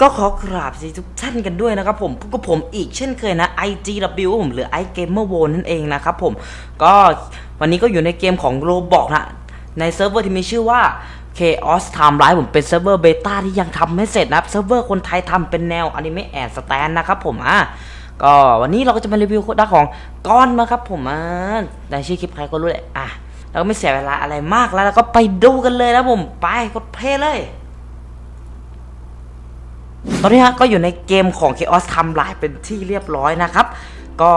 ก็ขอกราบซีทุกท่านกันด้วยนะครับผมกับผมอีกเช่นเคยนะ IGW ผมหรือ i Gamer World นั่นเองนะครับผม ก็วันนี้ก็อยู่ในเกมของ Roblox นะ ในเซิร์ฟเวอร์ที่มีชื่อว่า Chaos Timeline ผมเป็นเซิร์ฟเวอร์เบต้าที่ยังทำไม่เสร็จนะครับเซิร์ฟเวอร์คนไทยทำเป็นแนวอนิเมะแอนสแตนนะครับผมอะก็วันนี้เราก็จะมารีวิวด้าของก้อนมาครับผมอะในชื่อคลิปใครก็รู้แหละอะเราก็ไม่เสียเวลาอะไรมากแล้วเราก็ไปดูกันเลยนะผมไปกดเพลย์เลย ตอนนี้ฮะก็อยู่ในเกมของ Chaos ทำลายเป็นที่เรียบร้อยนะครับ ก็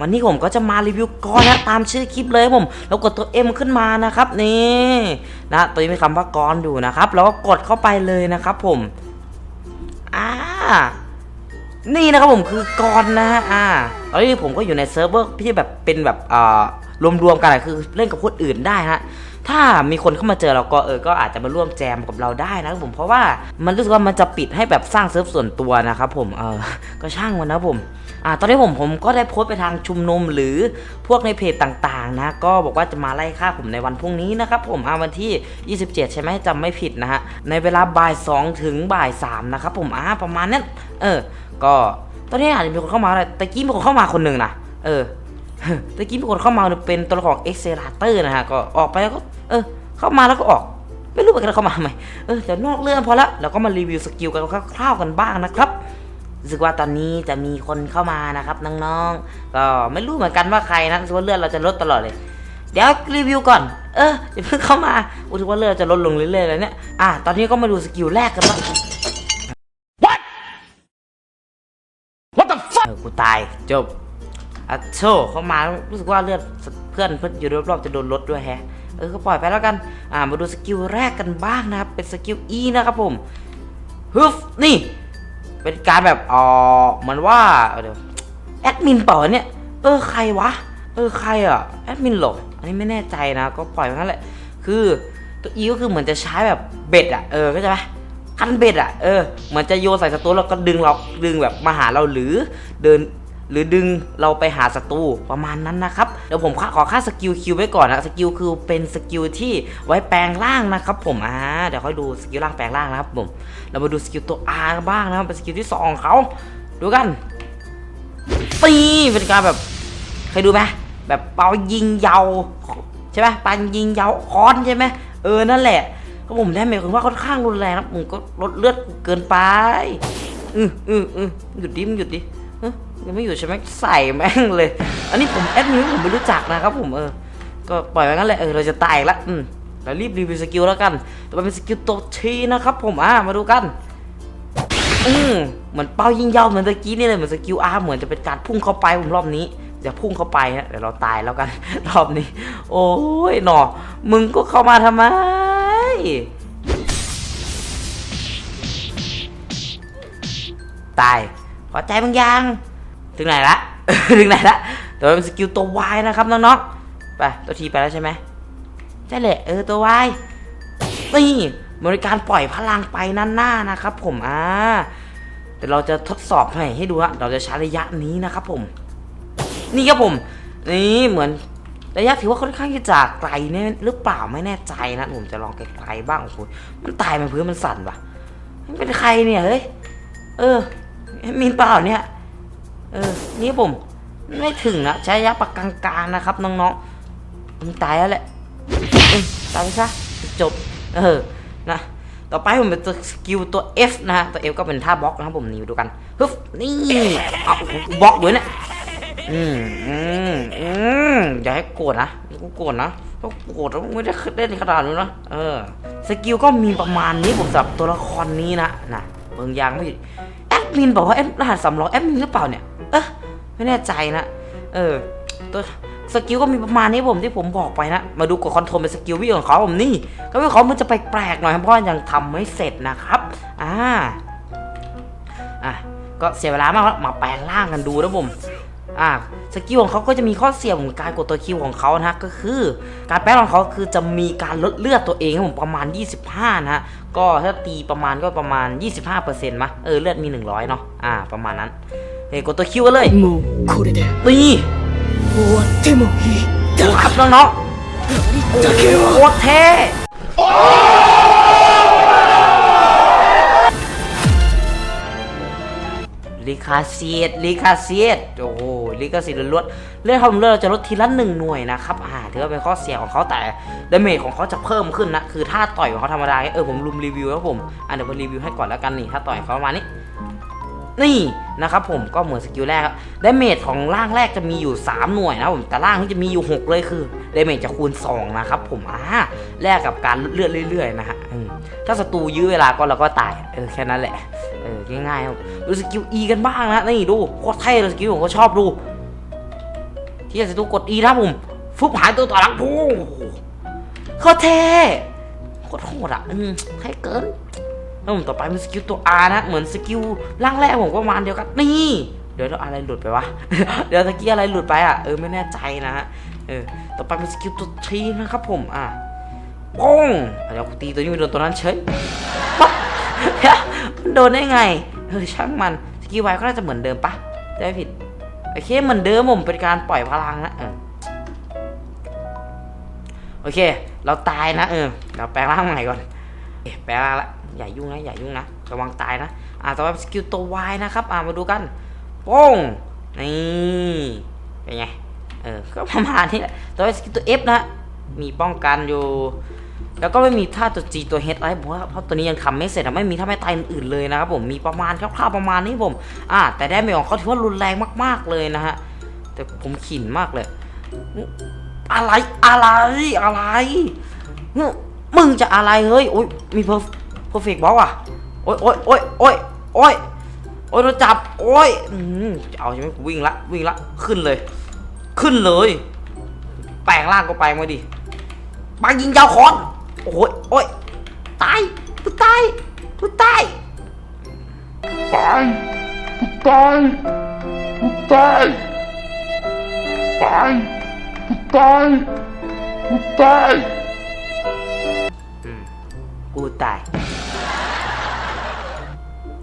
วันนี้ผมก็จะมารีวิวก้อนนะตามชื่อคลิปเลยผมแล้วกดตัว M ขึ้นมานะครับนี่นะตัวนี้มีคำว่าก้อนอยู่นะครับ แล้วก็กดเข้าไปเลยนะครับ ผมอ่านี่นะครับผมคือกอนนะฮะอ่าตอนนี้ผมก็อยู่ในเซิร์ฟเวอร์ที่แบบเป็นแบบอ่ารวมๆกันคือเล่นกับคนอื่นได้ฮะ ถ้ามีคนเข้ามาเจอเราก็เออก็อาจจะมาร่วมแจมกับเราได้นะครับผมเพราะว่ามันรู้สึกว่ามันจะปิดให้แบบสร้างเซิร์ฟส่วนตัวนะครับผมเออก็ช่างมันนะผมอ่าตอนนี้ผมผมก็ได้โพสต์ไปทางชุมนุมหรือพวกในเพจต่างๆนะก็บอกว่าจะมาไล่ฆ่าผมในวันพรุ่งนี้นะครับผมอ่าวันที่ 27 ใช่ไหมจำไม่ผิดนะฮะในเวลาบ่าย 2 ถึงบ่าย 3 นะครับผมอ่าประมาณนั้นเออ ก็ตอนนี้อาจจะมีคนเข้ามาอะไรตะกี้มีคนเข้ามาคนหนึ่งนะเออ ตะกี้มีคนเข้ามาเป็นตัวละครเอ็กเซราเตอร์นะฮะก็ออกไปแล้วก็เออเข้ามาแล้วก็ออกไม่รู้เหมือนกันเข้ามาทำไมเออแต่นอกเรื่องพอละเราก็มารีวิวสกิลกันคร่าวๆกันบ้างนะครับรู้สึกว่าตอนนี้จะมีคนเข้ามานะครับน้องๆ ก็ไม่รู้เหมือนกันว่าใครนะรู้สึกว่าเลือดเราจะลดตลอดเลย เดี๋ยวรีวิวก่อน เอออย่าเพิ่งเข้ามารู้สึกว่าเลือดจะลดลงเรื่อยๆเลยเนี่ย อะตอนนี้ก็มาดูสกิลแรกกันบ้าง What the fuck เออกูตายจบ อะโชเข้ามารู้สึกว่าเลือดเพื่อนเพื่อนอยู่รอบๆจะโดนลดด้วยแฮะเออก็ปล่อยไปแล้วกันอ่ามาดูสกิลแรกกันบ้างนะครับเป็นสกิล E นะครับผมฮึฟนี่ เป็นการแบบอ๋อเหมือนว่าเดี๋ยวแอดมินเปล่าเนี่ยเออใครวะเออใครอะแอดมินหรออันนี้ไม่แน่ใจนะ ก็ปล่อยไปงั้นแหละ คือตัว E ก็คือเหมือนจะใช้แบบเบ็ดอะเออเข้าใจไหมคันเบ็ดอะเออเหมือนจะโยนใส่ศัตรูแล้วก็ดึงเราดึงแบบมาหาเราหรือเดิน หรือดึงเราไปหาศัตรูประมาณนั้นนะครับเดี๋ยวผมขอค่าสกิลคิวไว้ก่อนนะสกิลคือเป็นสกิลที่ไว้แปลงร่างนะครับผมอ่าเดี๋ยวค่อยดูสกิลร่างแปลงร่างนะครับผมเรามาดูสกิลตัว R บ้างนะครับเป็นสกิลที่สองของเขาดูกันปีเป็นการแบบเคยดูไหมแบบเป่ายิงยาวใช่ไหมปันยิงยาวค้อนใช่ไหมเออนั่นแหละก็ผมได้หมายความว่าค่อนข้างรุนแรงนะผมก็ลดเลือดเกินไปอืออืออือหยุดดิมหยุดดิ ยังไม่หยุดใช่ไหมใส่แม่งเลย อันนี้ผมแอดมินผมไม่รู้จักนะครับผมเออ ก็ปล่อยไว้งั้นแหละเออเราจะตายละอืมเรารีบรีวิวสกิลแล้วกันต่อไปเป็นสกิลตัวทีนะครับ ผมอ่ามาดูกันอืมเหมือนเป้ายิงยาวเหมือนตะกี้นี่เลยเหมือนสกิลอาร์เหมือนจะเป็นการพุ่งเข้าไปผมรอบนี้อย่าพุ่งเข้าไปฮะเดี๋ยวเราตายแล้วกัน รอบนี้ โอ้ยหนอมึงก็เข้ามาทำไมตายพอใจบางอย่าง ถึงไหนละ ถึงไหนละแต่ว่าเป็นสกิลตัววายนะครับน้องๆ ไปตัวทีไปแล้วใช่ไหมใช่แหละเออตัววายนี่บริการปล่อยพลังไปนั่นหน้านะครับผมอ่าเดี๋ยวเราจะทดสอบให้ให้ดูฮะเราจะใช้ระยะนี้นะครับผม นี่ครับผมนี่เหมือนระยะถือว่าค่อนข้างที่จะไกลเนี่ยหรือเปล่าไม่แน่ใจนะผมจะลองไกลๆบ้างโอ้โหมันตายมันพื้นมันสั่นปะมันเป็นใครเนี่ยเฮ้ยเออมีนเปล่าเนี่ย เออ นี่ผม ไม่ถึงนะใช้ระยะปากกลางๆนะครับน้องๆผมตายแล้วแหละตายไปซะจบ เออ นะ ต่อไปผมเป็นตัวสกิลตัว F นะฮะ ตัว F ก็เป็นท่าบล็อกนะครับผมนี่ดูกันฮึบนี่เอาบล็อกด้วยเนี่ยอืมอืมอืมอย่าให้โกรธนะกูโกรธนะถ้าโกรธแล้วไม่ได้เล่นขนาดนี้นะเออ สกิลก็มีประมาณนี้ผมสำหรับตัวละครนี้นะนะเบิ่งยางไม่ มินบอกว่าแอดรหัสสำรองแอดมินหรือเปล่าเนี่ย เออไม่แน่ใจนะ เออ ตัวสกิลก็มีประมาณนี้ผมที่ผมบอกไปนะ มาดูกดคอนโทรลเป็นสกิลวิ่งของเขาผมนี่ ก็วิ่งของเขามันจะไปแปลกหน่อยเพราะยังทำไม่เสร็จนะครับ อ่า อะ ก็เสียเวลามากแล้วมาแปลงร่างกันดูนะผม อ่าสกิลของเขาก็จะมีข้อเสียของการกดตัวคิวของเขานะก็คือ การแป๊บของเขาคือจะมีการลดเลือดตัวเองผมประมาณ 25 นะฮะก็ถ้าตีประมาณก็ประมาณ 25%มะเออเลือดมี 100 เนาะอ่า ประมาณนั้นเอ้กดตัวคิวกันเลยตีโอ้ครับน้องๆโตรเท่ลิคาเซียดลิคาเซียดโอ้โห ลิคาเซียดล้วนเลือดความเลือดเราจะลดทีละหนึ่งหน่วยนะครับอ่าถือว่าเป็นข้อเสียของเขาแต่ดาเมจของเขาจะเพิ่มขึ้นนะคือถ้าต่อยของเขาธรรมดาเออผมลุมรีวิวแล้วผมอะเดี๋ยวผมรีวิวให้ก่อนแล้วกันนี่ถ้าต่อยเขาประมาณนี้นี่นะครับผมก็เหมือนสกิลแรกดาเมจของร่างแรกจะมีอยู่ 3 หน่วยนะผมแต่ร่างที่จะมีอยู่ 6 เลยคือดาเมจจะคูณ 2 นะครับผมอ่าแลกกับการเลือดเรื่อยๆนะฮะถ้าศัตรูยื้อเวลาก็เราก็ตายเออแค่นั้นแหละเออง่ายๆครับดูสกิล E กันบ้างนะนี่ดูโคตรเท่เลยสกิลผมก็ชอบดู ที่จะศัตรูกด E นะครับผมฟุบหายตัวต่อหลังพูโคตรเท่โคตรโหดอะอืมให้เกินแล้วผมต่อไปเป็นสกิลตัว R นะ เหมือนสกิลร่างแรกผมก็ประมาณเดียวกันนี่เดี๋ยวอะไรหลุดไปวะ เดี๋ยวตะกี้อะไรหลุดไปอะ เออไม่แน่ใจนะฮะ เออ ต่อไปเป็นสกิลตัวทีนะครับผม อะป้งเดี๋ยวตีตัวนี้ไปโดนตัวนั้นเฉยปั๊บเดี๋ยวมันโดนได้ไง เออช่างมัน สกิลไวก็น่าจะเหมือนเดิมปะได้ผิด โอเคเหมือนเดิมผมเป็นการปล่อยพลังนะเออโอเค เราตายนะเออเราแปลงร่างใหม่ก่อนแปลงร่างละอย่ายุ่งนะอย่ายุ่งนะระวังตายนะอ่าต่อไปสกิลตัววายนะครับ อ่ามาดูกันโป้งนี่เป็นไงเออก็ประมาณนี้แหละต่อไปสกิลตัว F นะมีป้องกันอยู่ แล้วก็ไม่มีท่าตัว G ตัว H อะไรผมว่าเพราะตัวนี้ยังทำไม่เสร็จอะไม่มีท่าไม่ตายอื่นเลยนะครับผมมีประมาณคร่าวๆประมาณนี้ผมอ่าแต่ได้เมจของเขาถือว่ารุนแรงมากๆเลยนะฮะแต่ผมขินมากเลย อะไรอะไรอะไรมึงจะอะไรเฮ้ยโอ้ยมีเพอร์เพอร์เฟกต์บล็อกอะโอ้ยโอ้ยโอ้ยโอ้ยโอ้ยโอ้ยโดนจับโอ้ยอืมจะเอาใช่ไหมวิ่งละวิ่งละขึ้นเลย ขึ้นเลย แปลงร่างก็ไปมาดิมายิงยาวคอน โอ้ยโอ้ยตายกูตายกูตาย Pai! Pai! Pai! Pai! Pai! Pai! กูตาย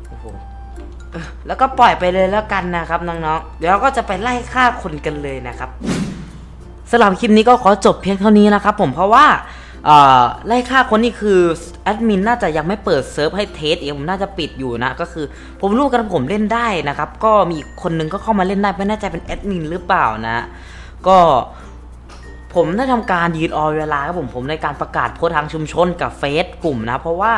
โอ้โหเออแล้วก็ปล่อยไปเลยแล้วกันนะครับน้องๆ เดี๋ยวเราก็จะไปไล่ฆ่าคนกันเลยนะครับ สำหรับคลิปนี้ก็ขอจบเพียงเท่านี้นะครับผมเพราะว่าเอ่อ ไล่ฆ่าคนนี่คือแอดมินน่าจะยังไม่เปิดเซิร์ฟให้เทสเองผมน่าจะปิดอยู่นะ ก็คือผมรู้กันผมเล่นได้นะครับ ก็มีคนนึงก็เข้ามาเล่นได้ไม่แน่ใจเป็นแอดมินหรือเปล่านะ ก็ผมได้ทำการยืนออเวลาครับผมผมในการประกาศโพสทางชุมชนกับเฟซกลุ่มนะ เพราะว่า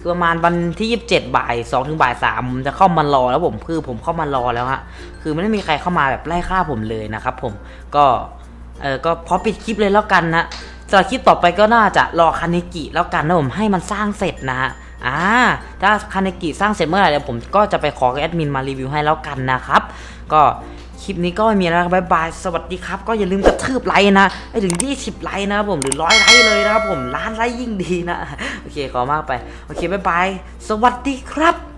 คือประมาณวันที่ 27 บ่าย2ถึงบ่าย3ผมจะเข้ามารอแล้วผมคือผมเข้ามารอแล้วฮะคือไม่ได้มีใครเข้ามาแบบไล่ฆ่าผมเลยนะครับผมก็เออก็พอปิดคลิปเลยแล้วกันนะ สำหรับคลิปต่อไปก็น่าจะรอคาเนกิแล้วกันนะผมให้มันสร้างเสร็จนะฮะอ่าถ้าคาเนกิสร้างเสร็จเมื่อไหร่เดี๋ยวผมก็จะไปขอแอดมินมารีวิวให้แล้วกันนะครับ ก็คลิปนี้ก็ไม่มีแล้วบายบาย สวัสดีครับ ก็อย่าลืมกระทืบไลค์นะให้ถึง 20 ไลค์นะครับผม หรือร้อยไลค์เลยนะครับผมล้านไลค์ยิ่งดีนะ โอเคขอมากไป โอเคบายบาย สวัสดีครับ